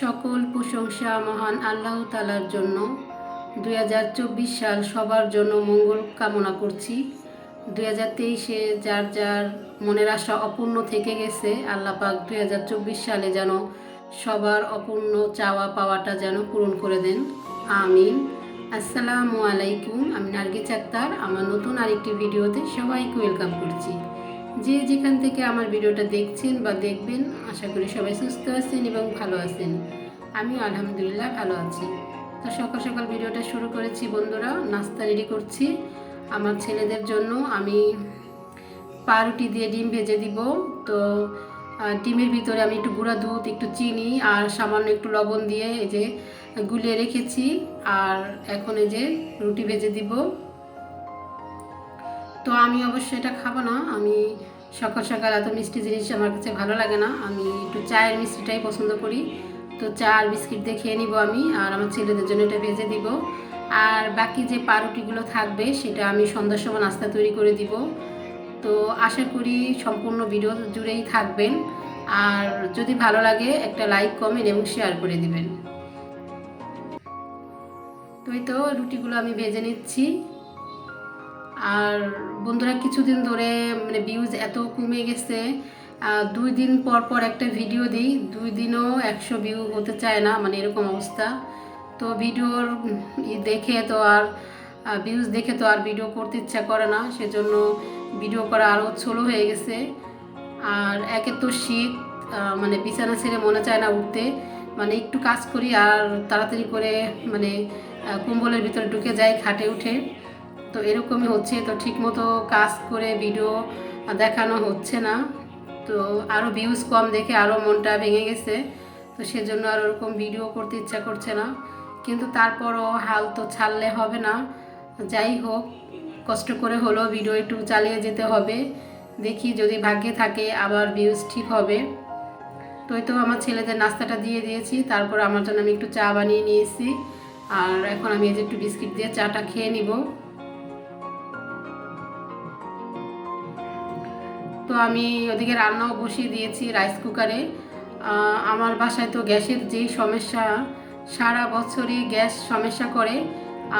সকল প্রশংসা মহান আল্লাহ তালার জন্য। দু হাজার চব্বিশ সাল সবার জন্য মঙ্গল কামনা করছি। দুই হাজার তেইশে যার যার মনের আশা অপূর্ণ থেকে গেছে, আল্লাহ পাক দুই হাজার চব্বিশ সালে যেন সবার অপূর্ণ চাওয়া পাওয়াটা যেন পূরণ করে দেন। আমিন। আসসালামু আলাইকুম, আমি নার্গিস আক্তার। আমার নতুন আরেকটি ভিডিওতে সবাইকে ওয়েলকাম করছি। যে যেখান থেকে আমার ভিডিওটা দেখছেন বা দেখবেন, আশা করি সবাই সুস্থ আছেন এবং ভালো আছেন। আমিও আলহামদুলিল্লাহ ভালো আছি। তো সকাল সকাল ভিডিওটা শুরু করেছি, বন্ধুরা, নাস্তা রেডি করছি। আমার ছেলেদের জন্য আমি পাউরুটি দিয়ে ডিম ভেজে দিব। তো ডিমের ভিতরে আমি একটু গুঁড়া দুধ, একটু চিনি আর সামান্য একটু লবণ দিয়ে এই যে গুলিয়ে রেখেছি। আর এখন এই যে রুটি ভেজে দিব। তো আমি অবশ্যই এটা খাব না। আমি সকাল সকাল এত মিষ্টি জিনিস আমার কাছে ভালো লাগে না। আমি একটু চায়ের মিষ্টিটাই পছন্দ করি। তো চা আর বিস্কিট দিয়ে খেয়ে নিব আমি আর আমার ছেলেদের জন্য এটা ভেজে দিব। আর বাকি যে পাউরুটিগুলো থাকবে সেটা আমি সন্ধ্যার সময় নাস্তা তৈরি করে দিব। তো আশা করি সম্পূর্ণ ভিডিও জুড়েই থাকবেন। আর যদি ভালো লাগে একটা লাইক, কমেন্ট এবং শেয়ার করে দিবেন। তো এই তো রুটিগুলো আমি ভেজে নিচ্ছি। আর বন্ধুরা কিছুদিন ধরে মানে ভিউজ এত কমে গেছে দুই দিন পর পর একটা ভিডিও দিই, দুই দিনও একশো ভিউ হতে চায় না মানে এরকম অবস্থা। তো ভিডিওর দেখে তো আর ভিউজ দেখে তো আর ভিডিও করতে ইচ্ছা করে না, সেজন্য ভিডিও করা আরও ছোলো হয়ে গেছে। আর একে তো শীত মানে বিছানা ছেড়ে মনে চায় না উঠতে মানে একটু কাজ করি আর তাড়াতাড়ি করে মানে কম্বলের ভিতরে ঢুকে যাই খাটে উঠে। তো এরকমই হচ্ছে, তো ঠিকমতো কাজ করে ভিডিও দেখানো হচ্ছে না। তো আরও ভিউজ কম দেখে আরও মনটা ভেঙে গেছে, তো সেজন্য আর ওরকম ভিডিও করতে ইচ্ছা করছে না। কিন্তু তারপরও হাল তো ছাড়লে হবে না। যাই হোক, কষ্ট করে হলেও ভিডিও একটু চালিয়ে যেতে হবে। দেখি যদি ভাগ্যে থাকে আবার ভিউজ ঠিক হবে। তো তো আমার ছেলেদের নাস্তাটা দিয়ে দিয়েছি, তারপর আমার জন্য আমি একটু চা বানিয়ে নিয়েছি। আর এখন আমি এই যে একটু বিস্কিট দিয়ে চাটা খেয়ে নিব। আমি ওদিকে রান্নাও বসিয়ে দিয়েছি রাইস কুকারে আমার বাসায় তো গ্যাসের যেই সমস্যা, সারা বছরই গ্যাস সমস্যা করে।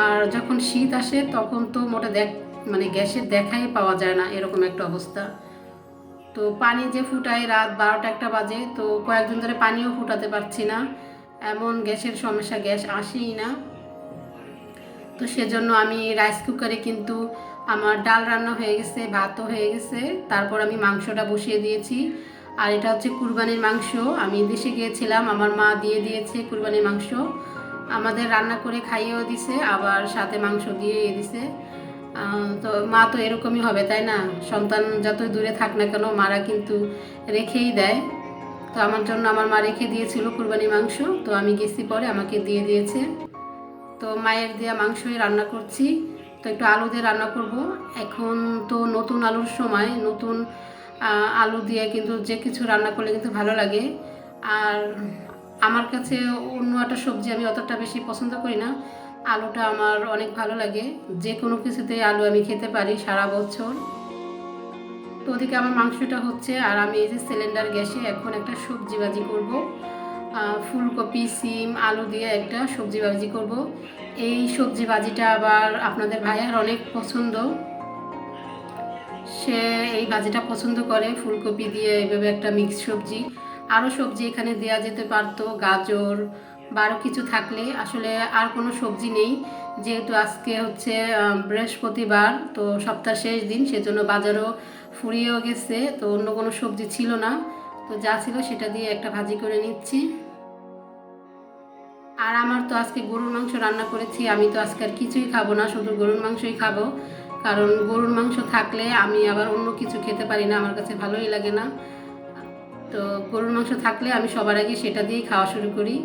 আর যখন শীত আসে, তখন তো মোটে দেখ মানে গ্যাসের দেখাই পাওয়া যায় না, এরকম একটা অবস্থা। তো পানি যে ফুটাই রাত বারোটা একটা বাজে, তো কয়েকদিন ধরে পানিও ফুটাতে পারছি না। এমন গ্যাসের সমস্যা, গ্যাস আসেই না। তো সেজন্য আমি রাইস কুকারে কিন্তু আমার ডাল রান্না হয়ে গেছে, ভাতও হয়ে গেছে। তারপর আমি মাংসটা বসিয়ে দিয়েছি। আর এটা হচ্ছে কুরবানির মাংস। আমি দেশে গিয়েছিলাম, আমার মা দিয়ে দিয়েছে কুরবানির মাংস। আমাদের রান্না করে খাইয়েও দিছে, আবার সাথে মাংস দিয়ে দিছে। তো মা তো এরকমই হবে, তাই না? সন্তান যতই দূরে থাক না কেন, মারা কিন্তু রেখেই দেয়। তো আমার জন্য আমার মা রেখে দিয়েছিল কুরবানির মাংস। তো আমি গেছি পরে, আমাকে দিয়ে দিয়েছে। তো মায়ের দেওয়া মাংসই রান্না করছি। তো একটু আলু দিয়ে রান্না করব। এখন তো নতুন আলুর সময়, নতুন আলু দিয়ে কিন্তু যে কিছু রান্না করলে কিন্তু ভালো লাগে। আর আমার কাছে অন্য একটা সবজি আমি অতটা বেশি পছন্দ করি না। আলুটা আমার অনেক ভালো লাগে। যে কোনো কিছুতেই আলু আমি খেতে পারি সারা বছর। তো ওদিকে আমার মাংসটা হচ্ছে, আর আমি এই যে সিলিন্ডার গ্যাসে এখন একটা সবজি ভাজি করব। ফুলকপি, সিম, আলু দিয়ে একটা সবজি ভাজি করব। এই সবজি ভাজিটা আবার আপনাদের ভাইয়ার অনেক পছন্দ। সে এই ভাজিটা পছন্দ করে, ফুলকপি দিয়ে এইভাবে একটা মিক্স সবজি। আরও সবজি এখানে দেওয়া যেতে পারতো, গাজর বা আরও কিছু থাকলে। আসলে আর কোনো সবজি নেই, যেহেতু আজকে হচ্ছে বৃহস্পতিবার, তো সপ্তাহ শেষ দিন, সেজন্য বাজারও ফুরিয়েও গেছে, তো অন্য কোনো সবজি ছিল না। তো যা ছিল সেটা দিয়ে একটা ভাজি করে নিচ্ছি। আর আমার তো আজকে গরুর মাংস রান্না করেছি, আমি তো আজকে আর কিছুই খাব না, শুধু গরুর মাংসই খাব। কারণ গরুর মাংস থাকলে আমি আবার অন্য কিছু খেতে পারি না, আমার কাছে ভালোই লাগে না। তো গরুর মাংস থাকলে আমি সবার আগে সেটা দিয়েই খাওয়া শুরু করি।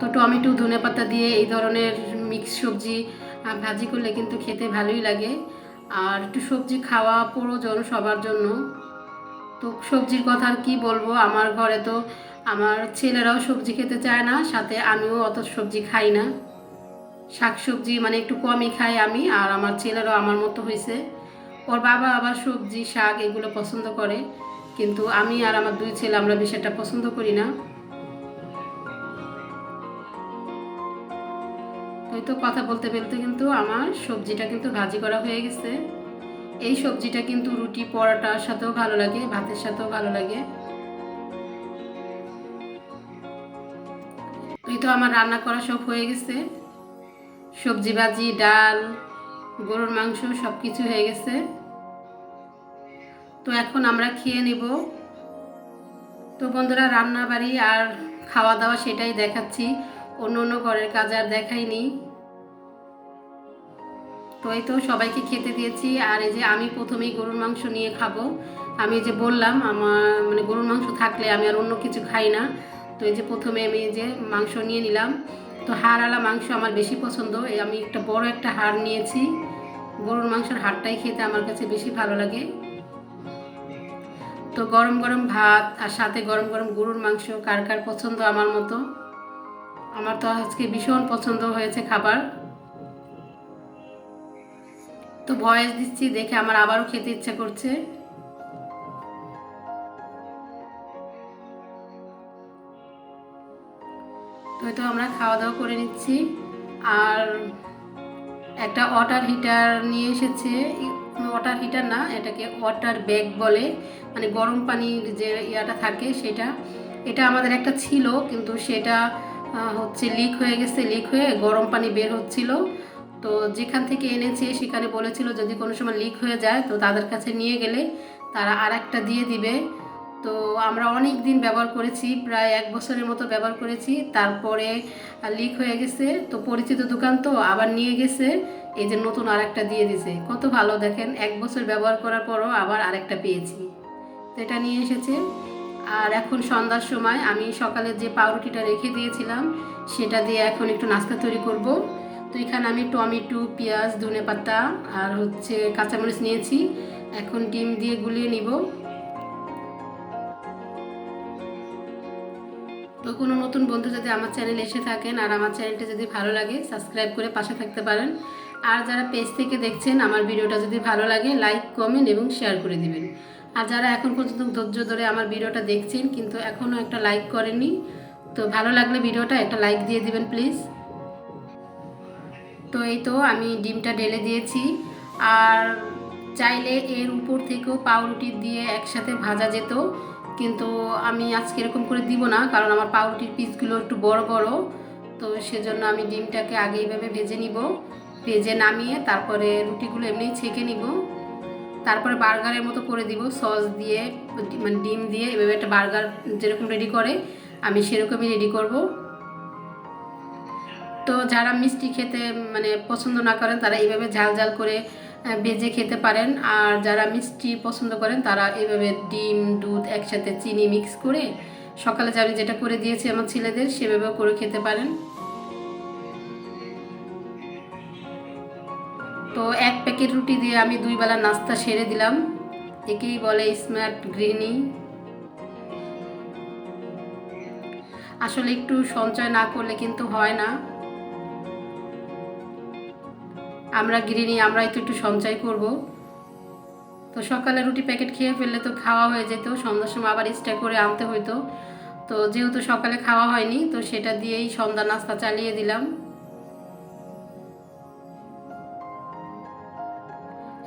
তো টমেটো, ধনে পাতা দিয়ে এই ধরনের মিক্স সবজি ভাজি করলে কিন্তু খেতে ভালোই লাগে। আর একটু সবজি খাওয়া প্রয়োজন সবার জন্য। তো সবজির কথা আর কি বলব, আমার ঘরে তো আমার ছেলেরাও সবজি খেতে চায় না, সাথে আমিও অত সবজি খাই না। শাক সবজি মানে একটু কমই খাই আমি, আর আমার ছেলেরাও আমার মতো হয়েছে ওর বাবা আবার সবজি, শাক এগুলো পছন্দ করে, কিন্তু আমি আর আমার দুই ছেলে আমরা একটা পছন্দ করি না। তো কথা বলতে বলতে কিন্তু আমার সবজিটা কিন্তু ভাজি করা হয়ে গেছে। এই সবজিটা কিন্তু রুটি, পরোটার সাথেও ভালো লাগে, ভাতের সাথেও ভালো লাগে। এই তো আমার রান্না করা সব হয়ে গেছে। সবজি ভাজি, ডাল, গরুর মাংস সব কিছু হয়ে গেছে। তো এখন আমরা খেয়ে নেব। তো বন্ধুরা রান্না বাড়ি আর খাওয়া দাওয়া সেটাই দেখাচ্ছি। অন্য অন্য ঘরের কাজ আর দেখাইনি। তো এই তো সবাইকে খেতে দিয়েছি। আর এই যে আমি প্রথমেই গরুর মাংস নিয়ে খাব। আমি যে বললাম, আমার মানে গরুর মাংস থাকলে আমি আর অন্য কিছু খাই না। তো এই যে প্রথমে আমি যে মাংস নিয়ে নিলাম, তো হাড়ওয়ালা মাংস আমার বেশি পছন্দ। আমি একটা বড় একটা হাড় নিয়েছি। গরুর মাংসের হাড়টাই খেতে আমার কাছে বেশি ভালো লাগে। তো গরম গরম ভাত আর সাথে গরম গরম গরুর মাংস কার কার পছন্দ আমার মতো? আমার তো আজকে ভীষণ পছন্দ হয়েছে খাবার। তো ভয়েস দিচ্ছি, দেখে আমার আবারও খেতে ইচ্ছা করছে। তো তো আমরা খাওয়া দাওয়া করে নিচ্ছি। আর একটা ওয়াটার হিটার নিয়ে এসেছে। ওয়াটার হিটার না, এটাকে ওয়াটার ব্যাগ বলে। মানে গরম পানির যে ইয়াটা থাকে সেটা। এটা আমাদের একটা ছিল, কিন্তু সেটা হচ্ছে লিক হয়ে গেছে লিক হয়ে গরম পানি বের হচ্ছিল। তো যেখান থেকে এনেছে, সেখানে বলেছিল যদি কোনো সময় লিক হয়ে যায়, তো তাদের কাছে নিয়ে গেলে তারা আর একটা দিয়ে দিবে। তো আমরা অনেক দিন ব্যবহার করেছি, প্রায় এক বছরের মতো ব্যবহার করেছি। তারপরে লিক হয়ে গেছে, তো পরিচিত দোকান তো আবার নিয়ে গেছে, এই যে নতুন আরেকটা দিয়ে দিছে। কত ভালো, দেখেন, এক বছর ব্যবহার করার পরও আবার আরেকটা পেয়েছি। তো এটা নিয়ে এসেছে। আর এখন সন্ধ্যার সময় আমি সকালে যে পাউরুটিটা রেখে দিয়েছিলাম, সেটা দিয়ে এখন একটু নাস্তা তৈরি করব। তো এখানে আমি টমেটো, পেঁয়াজ ধনে পাতা আর হচ্ছে কাঁচামরিচ নিয়েছি। এখন ডিম দিয়ে গুলিয়ে নিব। তো কোনো নতুন বন্ধু যদি আমার চ্যানেলে এসে থাকেন আর আমার চ্যানেলটা যদি ভালো লাগে সাবস্ক্রাইব করে পাশে থাকতে পারেন। আর যারা পেজ থেকে দেখছেন, আমার ভিডিওটা যদি ভালো লাগে লাইক কমেন্ট এবং শেয়ার করে দিবেন। আর যারা এখন পর্যন্ত ধৈর্য ধরে আমার ভিডিওটা দেখছেন, কিন্তু এখনও একটা লাইক করেননি, তো ভালো লাগলে ভিডিওটা একটা লাইক দিয়ে দিবেন প্লিজ তো এই তো আমি ডিমটা ঢেলে দিয়েছি। আর চাইলে এর উপর থেকেও পাউরুটি দিয়ে একসাথে ভাজা যেত। কিন্তু আমি আজকে এরকম করে দিব না, কারণ আমার পাউরুটির পিসগুলো একটু বড় বড়। তো সেজন্য আমি ডিমটাকে আগে এইভাবে ভেজে নিব। ভেজে নামিয়ে তারপরে রুটিগুলো এমনিই ছেঁকে নিব। তারপরে বার্গারের মতো করে দিব, সস দিয়ে মানে ডিম দিয়ে, এভাবে একটা বার্গার যেরকম রেডি করে, আমি সেরকমই রেডি করব। তো যারা মিষ্টি খেতে মানে পছন্দ না করেন, তারা এইভাবে ঝাল ঝাল করে ভেজে খেতে পারেন। আর যারা মিষ্টি পছন্দ করেন, তারা এভাবে ডিম, দুধ একসাথে চিনি মিক্স করে সকালে আমি যেটা করে দিয়েছি আমার ছেলেদের, সেভাবেও করে খেতে পারেন। তো এক প্যাকেট রুটি দিয়ে আমি দুই বেলা নাস্তা সেরে দিলাম। একেই বলে স্মার্ট গৃহিণী। আসলে একটু সঞ্চয় না করলে কিন্তু হয় না। আমরা গৃহিণী আমরাই তো একটু সঞ্চয় করব। তো সকালে রুটি প্যাকেট খেয়ে ফেললে তো খাওয়া হয়ে যেত, সন্ধ্যার সময় আবার এক্সট্রা করে আনতে হইতো। তো যেহেতু সকালে খাওয়া হয়নি, তো সেটা দিয়েই সন্ধ্যা নাস্তা চালিয়ে দিলাম।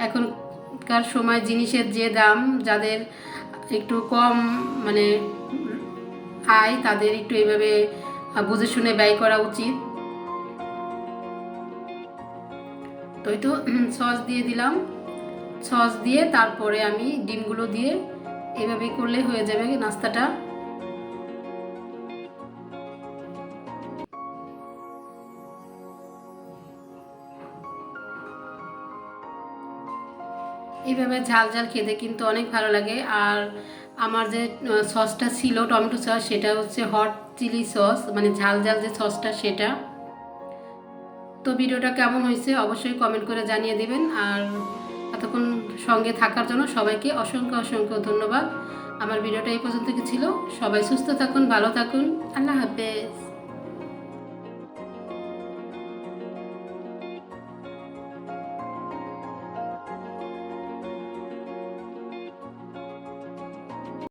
এখনকার সময় জিনিসের যে দাম, যাদের একটু কম মানে আয়, তাদের একটু এইভাবে বুঝে শুনে ব্যয় করা উচিত। তো তো সস দিয়ে দিলাম। সস দিয়ে তারপরে আমি ডিমগুলো দিয়ে এভাবে করলে হয়ে যাবে নাস্তাটা। এইভাবে ঝাল ঝাল খেতে কিন্তু অনেক ভালো লাগে। আর আমার যে সসটা ছিল, টমেটো সস, সেটা হচ্ছে হট চিলি সস মানে ঝাল ঝাল যে সসটা, সেটা। তো ভিডিওটা কেমন হয়েছে অবশ্যই কমেন্ট করে জানিয়ে দিবেন। আর এতক্ষণ সঙ্গে থাকার জন্য সবাইকে অসংখ্য অসংখ্য ধন্যবাদ। আমার ভিডিওটা এই পর্যন্ত ছিল। সবাই সুস্থ থাকুন, ভালো থাকুন। আল্লাহ হাফেজ।